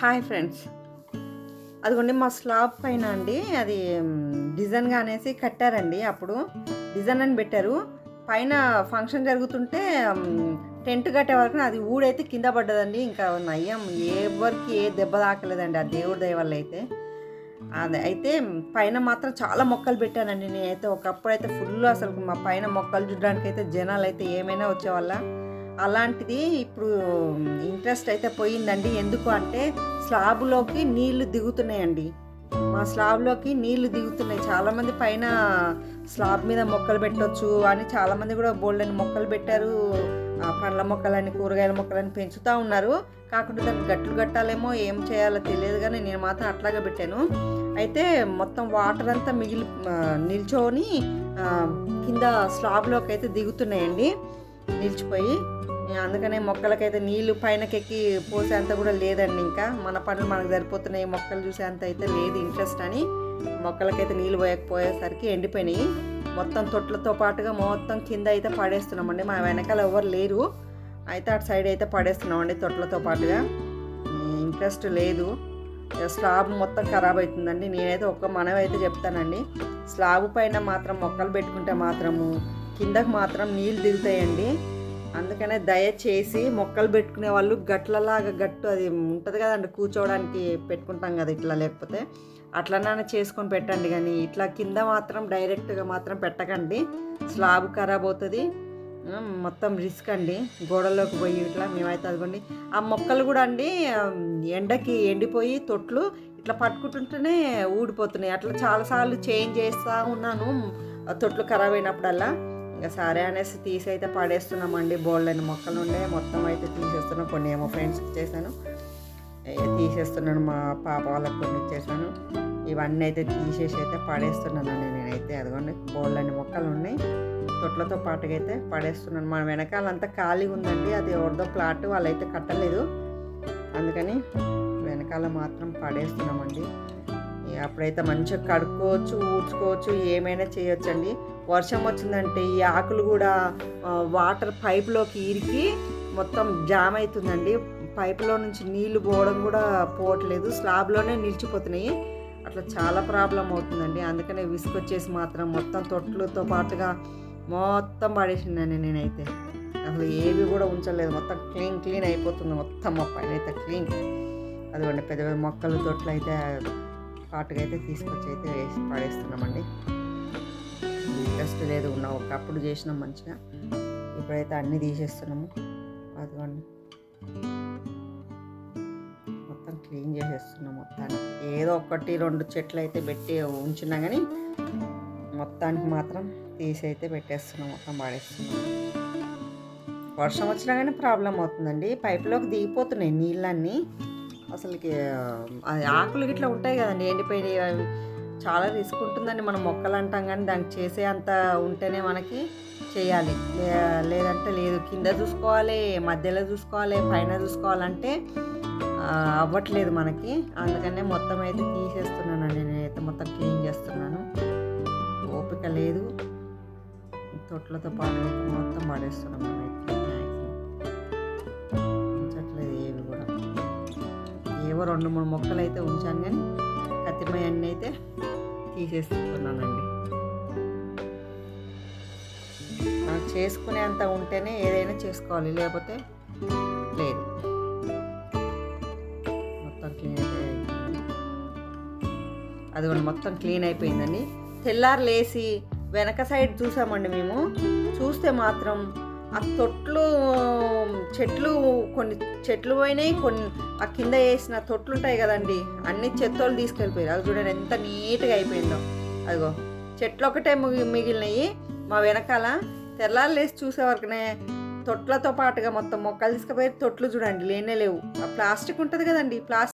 Hi friends. అదిగోండి మా slab పైన అండి అది డిజైన్గా అనేసి కట్టారండి అప్పుడు. డిజైన్ అని పెట్టారు. పైన ఫంక్షన్ జరుగుతుంటే టెంట్ కట్టే వరకు అది ఊడైతే కింద పడ్డదండి. ఇంకా నయ్యం ఎవరికి ఏ దెబ్బ తాకలేదండి ఆ దేవుడి దయ వల్ల అయితే. అదే అయితే పైన మాత్రం చాలా మొక్కలు పెట్టానండి నేనైతే. ఒకప్పుడు అయితే ఫుల్ అసలు మా పైన మొక్కలు చూడడానికి అయితే జనాలు అయితే ఏమైనా వచ్చేవాళ్ళ. అలాంటిది ఇప్పుడు ఇంట్రెస్ట్ అయితే పోయిందండి. ఎందుకు అంటే స్లాబ్లోకి నీళ్ళు దిగుతున్నాయండి. మా స్లాబ్లోకి నీళ్ళు దిగుతున్నాయి. చాలామంది పైన స్లాబ్ మీద మొక్కలు పెట్టవచ్చు అని చాలామంది కూడా బోల్డని మొక్కలు పెట్టారు. పండ్ల మొక్కలని కూరగాయల మొక్కలని పెంచుతూ ఉన్నారు. కాకుండా దానికి గట్లు కట్టాలేమో ఏం చేయాలో తెలియదు కానీ నేను మాత్రం అట్లాగే పెట్టాను. అయితే మొత్తం వాటర్ అంతా మిగిలి నిల్చోని నిల్చొని కింద స్లాబ్లోకి అయితే దిగుతున్నాయండి. నిలిచిపోయి. అందుకనే మొక్కలకైతే నీళ్ళు పైనకెక్కి పోసేంత కూడా లేదండి ఇంకా. మన పనులు మనకు సరిపోతున్నాయి. మొక్కలు చూసేంత అయితే లేదు ఇంట్రెస్ట్ అని. మొక్కలకైతే నీళ్ళు పోయకపోయేసరికి ఎండిపోయినాయి. మొత్తం తొట్లతో పాటుగా మొత్తం కింద అయితే పడేస్తున్నామండి. మా వెనకాల ఎవరు లేరు. అయితే అటు సైడ్ అయితే పడేస్తున్నామండి తొట్లతో పాటుగా. ఇంట్రెస్ట్ లేదు. స్లాబ్ మొత్తం ఖరాబ్ అవుతుందండి. నేనైతే ఒక్క మనవి అయితే చెప్తానండి. స్లాబ్ పైన మాత్రం మొక్కలు పెట్టుకుంటే మాత్రము కిందకు మాత్రం నీళ్ళు దిగుతాయండి. అందుకనే దయచేసి మొక్కలు పెట్టుకునే వాళ్ళు గట్లలాగా గట్టు అది ఉంటుంది కదండి కూర్చోవడానికి పెట్టుకుంటాం కదా ఇట్లా లేకపోతే అట్లనే చేసుకొని పెట్టండి కానీ ఇట్లా కింద మాత్రం డైరెక్ట్గా మాత్రం పెట్టకండి. స్లాబ్ ఖరాబ్ అవుతుంది. మొత్తం రిస్క్ అండి. గోడలోకి పోయి ఇట్లా మేమైతే అదిగోండి. ఆ మొక్కలు కూడా అండి ఎండకి ఎండిపోయి తొట్లు ఇట్లా పట్టుకుంటుంటేనే ఊడిపోతున్నాయి. అట్లా చాలాసార్లు చేంజ్ చేస్తూ ఉన్నాను ఆ తొట్లు ఖరాబ్ అయినప్పుడల్లా. ఇంకా సరే అనేసి తీసి అయితే పడేస్తున్నామండి. బోల్డని మొక్కలు ఉండే మొత్తం అయితే తీసేస్తున్నాం. కొన్ని ఏమో ఫ్రెండ్స్కి ఇచ్చేసాను. తీసేస్తున్నాను. మా పాప వాళ్ళకి కొన్ని ఇచ్చేసాను. ఇవన్నీ అయితే తీసేసి అయితే పడేస్తున్నానండి నేనైతే. అదిగోండి బోల్డని మొక్కలు ఉన్నాయి. తొట్లతో పాటుగా అయితే పడేస్తున్నాను. మన వెనకాలంతా ఖాళీ ఉందండి. అది ఎవరిదో ప్లాట్ వాళ్ళైతే కట్టలేదు. అందుకని వెనకాల మాత్రం పడేస్తున్నామండి. అప్పుడైతే మంచిగా కడుక్కోవచ్చు ఊడ్చుకోవచ్చు ఏమైనా చేయొచ్చండి. వర్షం వచ్చిందంటే ఈ ఆకులు కూడా వాటర్ పైప్లోకి ఇరికి మొత్తం జామ్ అవుతుందండి. పైపులో నుంచి నీళ్ళు పోవడం కూడా పోవట్లేదు. స్లాబ్లోనే నిలిచిపోతున్నాయి. అట్లా చాలా ప్రాబ్లం అవుతుందండి. అందుకనే విసుకొచ్చేసి మాత్రం మొత్తం తొట్లతో పాటుగా మొత్తం పడేసిందండి నేనైతే. అసలు ఏవి కూడా ఉంచలేదు. మొత్తం క్లీన్ క్లీన్ అయిపోతుంది మొత్తం. మా పైన అయితే క్లీన్. అదిగోండి పెద్ద పెద్ద మొక్కలు తొట్లు అయితే హాట్గా అయితే తీసుకొచ్చి అయితే వేసి పడేస్తున్నామండి. ఇంట్రెస్ట్ లేదు ఉన్న ఒకప్పుడు చేసినాం మంచిగా. ఇప్పుడైతే అన్నీ తీసేస్తున్నాము. అదిగోండి. మొత్తం క్లీన్ చేసేస్తున్నాం మొత్తానికి ఏదో ఒకటి రెండు చెట్లు అయితే పెట్టి ఉంచినా కానీ మొత్తానికి మాత్రం తీసి అయితే పెట్టేస్తున్నాం మొత్తం పాడేస్తున్నాం. వర్షం వచ్చినా కానీ ప్రాబ్లం అవుతుందండి. పైపులోకి దిగిపోతున్నాయి నీళ్ళన్నీ. అసలుకి ఆకులు గిట్లా ఉంటాయి కదండి ఎండిపోయి చాలా రిస్క్ ఉంటుందండి. మనం మొక్కలు అంటాం కానీ దానికి చేసే అంత ఉంటేనే మనకి చేయాలి. లేదంటే లేదు. కింద చూసుకోవాలి మధ్యలో చూసుకోవాలి పైన చూసుకోవాలంటే అవ్వట్లేదు మనకి. అందుకనే మొత్తం అయితే తీసేస్తున్నానండి. నేనైతే మొత్తం క్లీన్ చేస్తున్నాను. ఓపిక లేదు. తొట్లతో పాటు మొత్తం పడేస్తున్నాం రెండు మూడు మొక్కలు అయితే ఉంచాను కానీ కత్తిమయ అన్నీ అయితే తీసేసుకున్నానండి. చేసుకునేంత ఉంటేనే ఏదైనా చేసుకోవాలి లేకపోతే లేదు. మొత్తం క్లీన్ అయిపోయింది. అది కూడా మొత్తం క్లీన్ అయిపోయిందండి. తెల్లారు లేసి వెనక సైడ్ చూసామండి మేము. చూస్తే మాత్రం ఆ తొట్లు చెట్లు కొన్ని చెట్లు పోయినాయి కొన్ని ఆ కింద వేసిన తొట్లు ఉంటాయి కదండి అన్ని చెత్తలు తీసుకెళ్ళిపోయారు అది చూడండి ఎంత నీట్గా అయిపోయిందో. అదిగో చెట్లు ఒకటే మిగిలినాయి. మా వెనకాల తెల్లారు లేసి చూసే వరకునే తొట్లతో పాటుగా మొత్తం మొక్కలు తీసుకుపోయి తొట్లు చూడండి లేనే లేవు. ఆ ప్లాస్టిక్ ఉంటుంది కదండి ప్లాస్టిక్